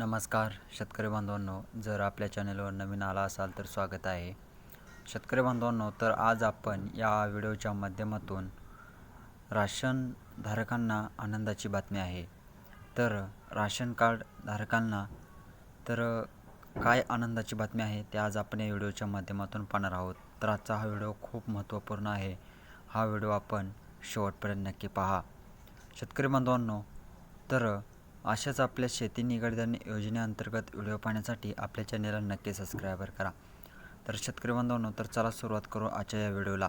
नमस्कार शेतकरी बांधवांनो. जर आपल्या चॅनलवर नवीन आला असाल तर स्वागत आहे. शेतकरी बांधवांनो तर आज आपण या व्हिडिओच्या माध्यमातून राशन धारकांना आनंदाची बातमी आहे. तर राशन कार्ड धारकांना तर काय आनंदाची बातमी आहे ते आज आपण या व्हिडिओच्या माध्यमातून पाहणार आहोत. तर आजचा हा व्हिडिओ खूप महत्त्वपूर्ण आहे. हा व्हिडिओ आपण शेवटपर्यंत नक्की पहा. शेतकरी बांधवांनो तर अशाच आपल्या शेती निगडीत योजनेअंतर्गत व्हिडिओ पाहण्यासाठी आपल्या चॅनेलला नक्की सबस्क्रायबर करा. तर शेतकरी बांधवांनो तर चला सुरुवात करू आजच्या या व्हिडिओला.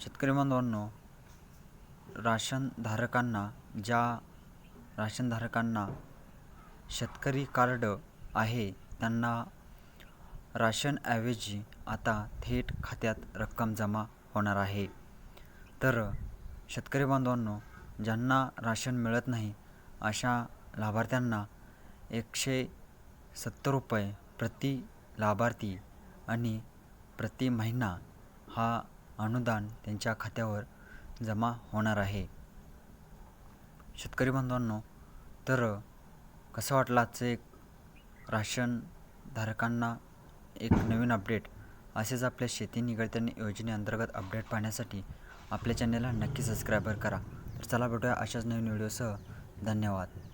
शेतकरी बांधवांनो राशनधारकांना ज्या राशनधारकांना शेतकरी कार्ड आहे त्यांना राशनऐवजी आता थेट खात्यात रक्कम जमा होणार आहे. तर शेतकरी बांधवांनो ज्यांना राशन मिळत नाही अशा लाभार्थ्यांना एकशे सत्तर रुपये प्रति लाभार्थी आणि प्रति महिना हा अनुदान त्यांच्या खात्यावर जमा होणार आहे. शेतकरी बांधवांनो तर कसं वाटलं आजचं एक राशन धारकांना एक नवीन अपडेट? असेच आपल्या शेती निगडत्याने योजनेअंतर्गत अपडेट पाहण्यासाठी आपल्या चॅनलला नक्की सबस्क्रायबर करा. तर चला भेटूया अशाच नवीन व्हिडिओसह. धन्यवाद.